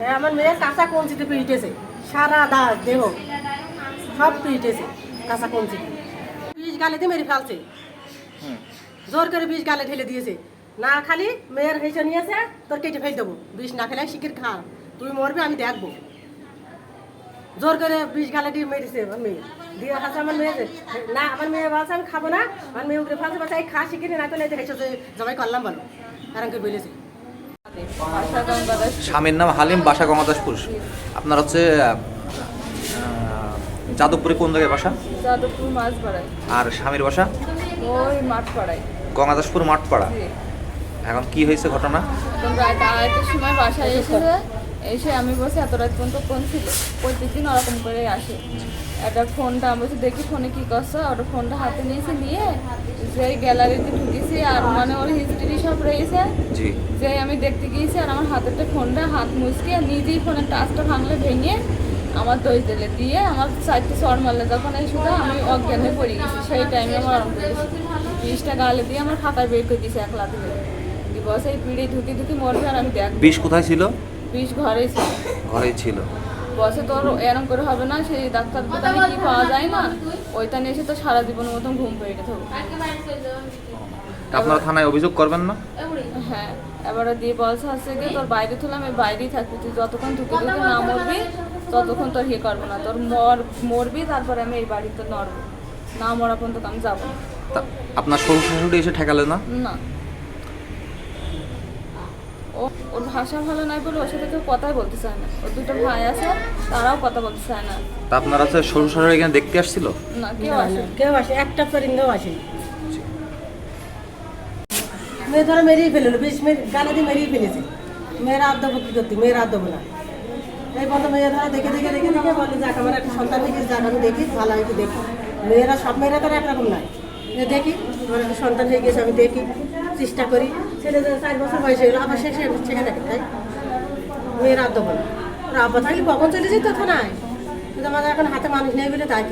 হ্যাঁ, আমার মেয়ের কাঁচা কঞ্চিতে পিটেছে সারা দাস দেহ। সব পিটেছে কাঁচা কঞ্চিতে। বিষ গালেতে মেরে ফেলছে। জোর করে বিষ গালে ঢেলে দিয়েছে। না খালি মেয়ের হেসে নিয়েছে তোর কেটে ফেল দেবো। বিষ না খেলে শিখির খা তুই মরবি আমি দেখব। জোর করে বিষ গালে দিয়ে মেরেছে আমার মেয়ে। দিয়ে হাসে আমার মেয়ে না আমার মেয়ে বলছে আমি খাব না। আমার মেয়ে উঠে ফেলছে বলছে এই খা শিখিনি না করলে হেসে জবাই করলাম বলো। কারণ কি বলেছে। স্বামীর নাম হালিম বাসা গঙ্গাদাসপুর। আপনার হচ্ছে যাদবপুরে কোন জায়গায় বাসা? যাদবপুর মাঝপাড়ায় আর স্বামীর বাসা? ওই মাঠ পাড়ায় গঙ্গাদাসপুর মাঠপাড়া। এখন কি হয়েছে ঘটনা? তখন রাত আড়াইটার সময় বাসায় এসেছে এসে আমি বসে এত রাত পর্যন্ত ফোন ছিল? প্রত্যেকদিন ওরকম করে আসে। একটা ফোনটা আমি দেখি ফোনে কি করছ? ওটা ফোনটা হাতে নিয়েছে নিয়ে যে গ্যালারিতে ঢুকেছি আর মানে ওর হিস্ট্রি সব রয়েছে। যে আমি দেখতে গিয়েছি আর আমার হাতেরটা ফোনটা হাত মুচকে নিজেই ফোনের টাচটা ভাঙলে ভেঙে আমার দই দিলে দিয়ে আমার চারটে চর মারলে। যখন এই শুধু আমি অজ্ঞানে পড়ে গেছি সেই টাইমে আমার আরম্ভ করেছি বিষটা গালে দিয়ে আমার খাতায় বের করে দিয়েছে এক লাখ দিয়ে বসে এই পিড়ে ঢুকি ঢুকি মরবে আর আমি দেখ বিষ কোথায় ছিল? বিষ ঘরে ছিল। ঘরেই ছিল। বসে তোর এরম করে হবে না সেই ডাক্তার দোকানে কি পাওয়া যায় না? ওইটা নিয়ে এসে তো সারা জীবনের মতন ঘুম পেয়ে গেছে। আপনারা থানায় অভিযোগ করবেন না? হ্যাঁ এবারে দিয়ে বলছে আছে কি তোর বাইরে তুলাম আমি বাইরেই থাকবি তুই যতক্ষণ ঢুকে ঢুকে না মরবি ততক্ষণ তোর ইয়ে করব না তোর মর মরবি তারপরে আমি এই বাড়িতে নড়বো। না মরা পর্যন্ত আমি যাব আপনার শ্বশুর শাশুড়ি এসে ঠেকালে না? না। ও ওর ভাষা ভালো নাই বলে ওর সাথে কেউ কথাই বলতে চায় না। ওর দুটো ভাই আছে তারাও কথা বলতে চায় না। তা আপনারা হচ্ছে শ্বশুর শাশুড়ি এখানে দেখতে আসছিল? না কেউ আসে কেউ আসে একটা পরিন্দেও আসে মেয়ে ধরো মেরেই ফেলল বিষ মেরে গালে দিয়ে মেরেই ফেলেছে। মেয়েরা আর দেবো কী করতে মেয়েরা আর দেবো না। এই বন্ধ মেয়ে ধরো দেখে দেখে দেখে দেখে বলে যাক আমার একটা সন্তান থেকে যাক আমি দেখি ভালো একটু দেখি। মেয়েরা সব মেয়েরা তো আর একরকম নয় এ দেখি আমার একটা সন্তান হয়ে গেছে আমি দেখি। চেষ্টা করি। ছেলে চার বছর বয়স হয়ে গেলো, আবার শেষে সেখানে দেখে তাই মেয়ের আদ্য বলে আব্বা থাকলে কখন চলে যেত থানায়? কিন্তু আমাদের এখন হাতে মানুষ নেই বলে তাই